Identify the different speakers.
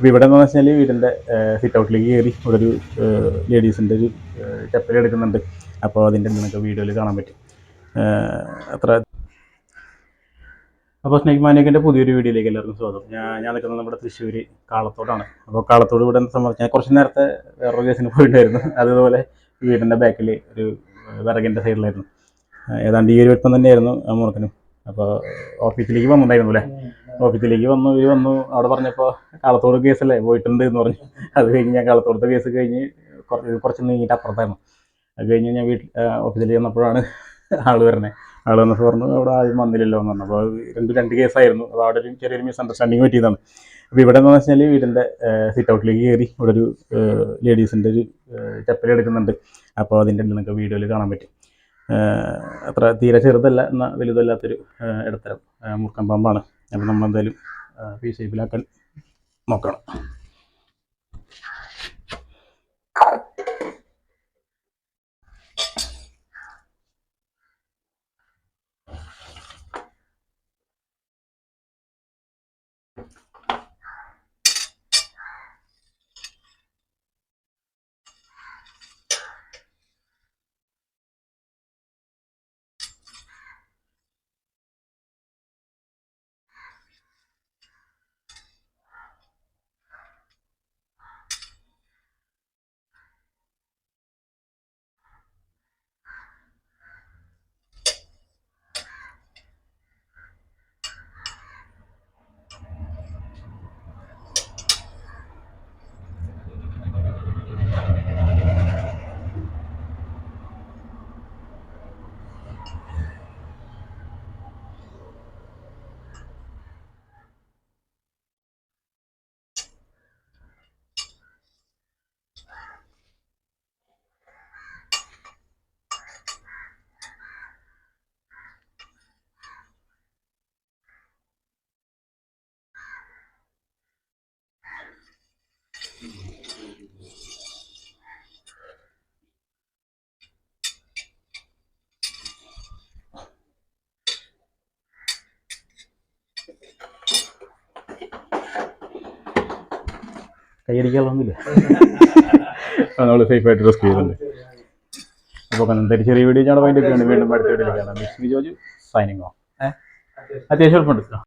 Speaker 1: അപ്പോൾ ഇവിടെ എന്ന് വെച്ചാൽ വീടിന്റെ സിറ്റ് ഔട്ടിലേക്ക് കയറി ഇവിടെ ഒരു ലേഡീസിന്റെ ഒരു ചപ്പൽ എടുക്കുന്നുണ്ട്. അപ്പോൾ അതിന്റെ നിങ്ങൾക്ക് വീഡിയോയിൽ കാണാൻ പറ്റും. അത്ര. അപ്പോൾ സ്നേക് മാനിയക്കിന്റെ പുതിയൊരു വീഡിയോയിലേക്ക് എല്ലാവർക്കും സ്വാഗതം. ഞാൻ ഞാൻ നിൽക്കുന്നത് നമ്മുടെ തൃശ്ശൂർ കാളത്തോടാണ്. അപ്പോൾ കാളത്തോട് ഇവിടെ സംബന്ധിച്ച് ഞാൻ കുറച്ച് നേരത്തെ വേറൊരു കേസിന് പോയിട്ടുണ്ടായിരുന്നു. അതുപോലെ വീടിന്റെ ബാക്കിൽ ഒരു വിറകിന്റെ സൈഡിലായിരുന്നു. ഏതാണ്ട് ഈ ഒരു വെട്ടം തന്നെയായിരുന്നു മുറക്കനും അപ്പോൾ ഓഫീസിലേക്ക് വന്നിട്ടുണ്ടായിരുന്നു അല്ലേ? ഓഫീസിലേക്ക് വന്നു ഇവർ വന്നു. അവിടെ പറഞ്ഞപ്പോൾ കാളത്തോട് കേസല്ലേ പോയിട്ടുണ്ട് എന്ന് പറഞ്ഞു. അത് കഴിഞ്ഞ് ഞാൻ കാളത്തോടത്തെ കേസ് കഴിഞ്ഞ് കുറച്ച് നീങ്ങിയിട്ട് അപ്പുറത്തായിരുന്നു. അത് കഴിഞ്ഞ് ഞാൻ വീട്ടിൽ ഓഫീസിൽ ചെന്നപ്പോഴാണ് ആൾ വരണേ ആൾ വന്നപ്പോൾ പറഞ്ഞു അവിടെ ആരും വന്നില്ലല്ലോ എന്ന് പറഞ്ഞു. അപ്പോൾ രണ്ട് രണ്ട് കേസായിരുന്നു അപ്പോൾ അവിടെ ഒരു ചെറിയൊരു മിസ് അണ്ടർസ്റ്റാൻഡിങ് പറ്റിയതാണ്. അപ്പോൾ ഇവിടെ എന്ന് വെച്ചാൽ വീടിന്റെ സിറ്റ് ഔട്ടിലേക്ക് കയറി ഇവിടെ ഒരു ലേഡീസിന്റെ ഒരു ചപ്പൽ എടുക്കുന്നുണ്ട്. അപ്പോൾ അതിന്റെ നിങ്ങൾക്ക് വീഡിയോയിൽ കാണാൻ പറ്റും. അത്ര തീരെ ചെറുതല്ല എന്ന വലുതല്ലാത്തൊരു ഇടത്തരം മുറുക്കൻ പാമ്പാണ്. അപ്പോൾ നമ്മൾ എന്തായാലും പി ഷേപ്പിലാക്കാൻ നോക്കണം. കൈയടിക്കാനുള്ളൊന്നുമില്ല നമ്മൾ സേഫായിട്ട് റെസ്ക്യൂ ചെയ്തിട്ടുണ്ട് അപ്പോൾ എന്തായാലും ചെറിയ വീഡിയോ ഞാൻ വൈകിട്ട് വീണ്ടും അടുത്ത വീഡിയോയിൽ കാണാം. സൈനിങ് ഓഫ് അത്യാവശ്യം എളുപ്പമുണ്ട്